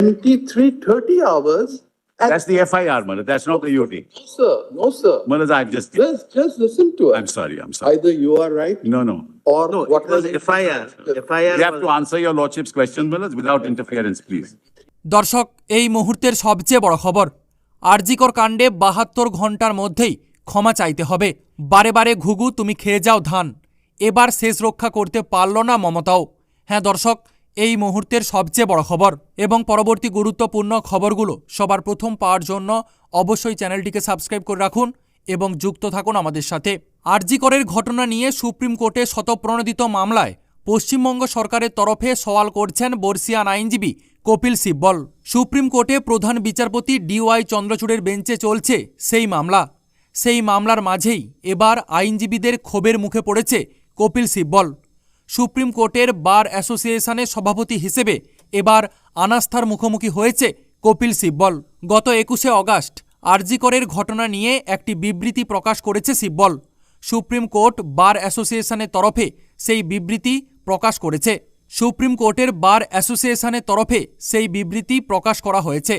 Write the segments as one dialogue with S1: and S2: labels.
S1: 23, 30 hours. and-
S2: That's the FIR, Manoj. That's not the UT.
S1: No, Sir, no, sir.
S2: Manoj, I've just,
S1: Just, just listen to
S2: I'm
S1: us.
S2: sorry, I'm sorry.
S1: Either you are right
S2: No, no.
S1: or
S3: No, it
S1: what
S3: was FIR. FIR
S2: You have to answer your lordship's question, Manoj, without interference, please.
S4: দর্শক এই মুহূর্তের সবচেয়ে বড় খবর আরজিকর কাণ্ডে বাহাত্তর ঘণ্টার মধ্যেই ক্ষমা চাইতে হবে বারে বারে ঘুঘু তুমি খেয়ে যাও ধান এবার শেষ রক্ষা করতে পারল না মমতাও হ্যাঁ দর্শক এই মুহূর্তের সবচেয়ে বড় খবর এবং পরবর্তী গুরুত্বপূর্ণ খবরগুলো সবার প্রথম পাওয়ার জন্য অবশ্যই চ্যানেলটিকে সাবস্ক্রাইব করে রাখুন এবং যুক্ত থাকুন আমাদের সাথে। আরজিকরের ঘটনা নিয়ে সুপ্রিম কোর্টে শতপ্রণোদিত মামলায় পশ্চিমবঙ্গ সরকারের তরফে সওয়াল করছেন বর্ষিয়ান আইনজীবী কপিল সিব্বল। সুপ্রিম কোর্টে প্রধান বিচারপতি ডিওয়াই চন্দ্রচূড়ের বেঞ্চে চলছে সেই মামলা। সেই মামলার মাঝেই এবার আইনজীবীদের ক্ষোভের মুখে পড়েছে কপিল সিব্বল। সুপ্রিম কোর্টের বার অ্যাসোসিয়েশনের সভাপতি হিসেবে এবার আনাস্থার মুখোমুখি হয়েছে কপিল সিব্বল। গত একুশে অগাস্ট আরজিকরের ঘটনা নিয়ে একটি বিবৃতি প্রকাশ করেছে সিব্বল। সুপ্রিম কোর্ট বার অ্যাসোসিয়েশনের তরফে সেই বিবৃতি প্রকাশ করেছে। সুপ্রিম কোর্টের বার অ্যাসোসিয়েশনের তরফে সেই বিবৃতি প্রকাশ করা হয়েছে।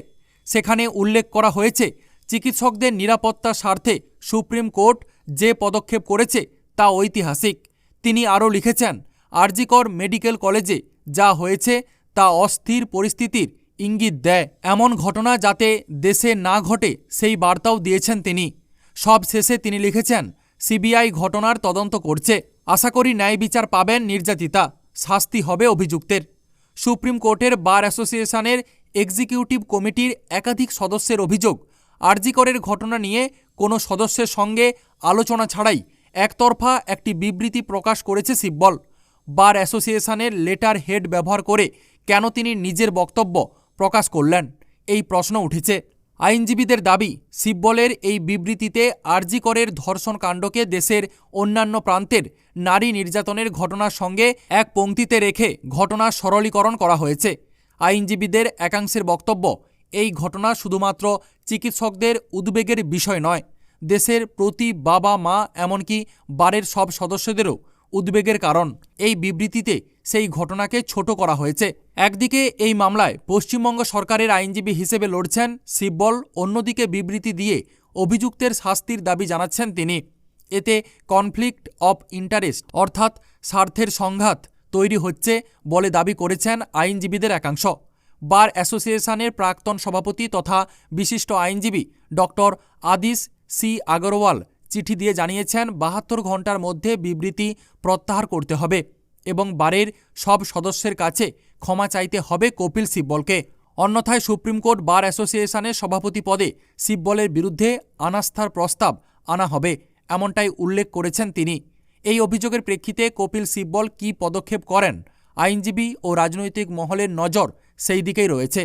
S4: সেখানে উল্লেখ করা হয়েছে, চিকিৎসকদের নিরাপত্তা স্বার্থে সুপ্রিম কোর্ট যে পদক্ষেপ করেছে তা ঐতিহাসিক। তিনি আরও লিখেছেন আরজিকর মেডিকেল কলেজে যা হয়েছে তা অস্থির পরিস্থিতির ইঙ্গিত দেয়। এমন ঘটনা যাতে দেশে না ঘটে, সেই বার্তাও দিয়েছেন তিনি। সব শেষে তিনি লিখেছেন, সিবিআই ঘটনার তদন্ত করছে। আশা করি ন্যায় বিচার পাবেন নির্যাতিতা। শাস্তি হবে অভিযুক্তের। সুপ্রিম কোর্টের বার অ্যাসোসিয়েশনের এক্সিকিউটিভ কমিটির একাধিক সদস্যের অভিযোগ আরজিকরের ঘটনা নিয়ে কোনো সদস্যের সঙ্গে আলোচনা ছাড়াই একতরফা একটি বিবৃতি প্রকাশ করেছে সিব্বল। বার অ্যাসোসিয়েশনের লেটার হেড ব্যবহার করে কেন তিনি নিজের বক্তব্য প্রকাশ করলেন? এই প্রশ্ন উঠেছে। আইনজীবীদের দাবি সিব্বলের এই বিবৃতিতে আরজিকরের ধর্ষণ কাণ্ডকে দেশের অন্যান্য প্রান্তের নারী নির্যাতনের ঘটনার সঙ্গে এক পংক্তিতে রেখে ঘটনা সরলীকরণ করা হয়েছে। আইনজীবীদের একাংশের বক্তব্য, এই ঘটনা শুধুমাত্র চিকিৎসকদের উদ্বেগের বিষয় নয়। দেশের প্রতি বাবা মা এমনকি বারের সব সদস্যদেরও উদ্বেগের কারণ। এই বিবৃতিতে সেই ঘটনাকে ছোট করা হয়েছে। একদিকে এই মামলায় পশ্চিমবঙ্গ সরকারের আইনজীবী হিসেবে লড়ছেন শিববল অন্যদিকে বিবৃতি দিয়ে অভিযুক্তের শাস্তির দাবি জানাচ্ছেন তিনি। এতে কনফ্লিক্ট অফ ইন্টারেস্ট অর্থাৎ স্বার্থের সংঘাত তৈরি হচ্ছে বলে দাবি করেছেন আইনজীবীদের একাংশ। বার অ্যাসোসিয়েশনের প্রাক্তন সভাপতি তথা বিশিষ্ট আইনজীবী ডক্টর আদিস সি আগরওয়াল চিঠি দিয়ে জানিয়েছেন, বাহাত্তর ঘণ্টার মধ্যে বিবৃতি প্রত্যাহার করতে হবে এবং বারের সব সদস্যের কাছে ক্ষমা চাইতে হবে কপিল সিব্বলকে। অন্যথায় সুপ্রিম কোর্ট বার অ্যাসোসিয়েশনের সভাপতি পদে সিব্বলের বিরুদ্ধে আনাস্থার প্রস্তাব আনা হবে, এমনটাই উল্লেখ করেছেন তিনি। এই অভিযোগের প্রেক্ষিতে কপিল সিব্বল কী পদক্ষেপ করেন? আইনজীবী ও রাজনৈতিক মহলের নজর সেই দিকেই রয়েছে।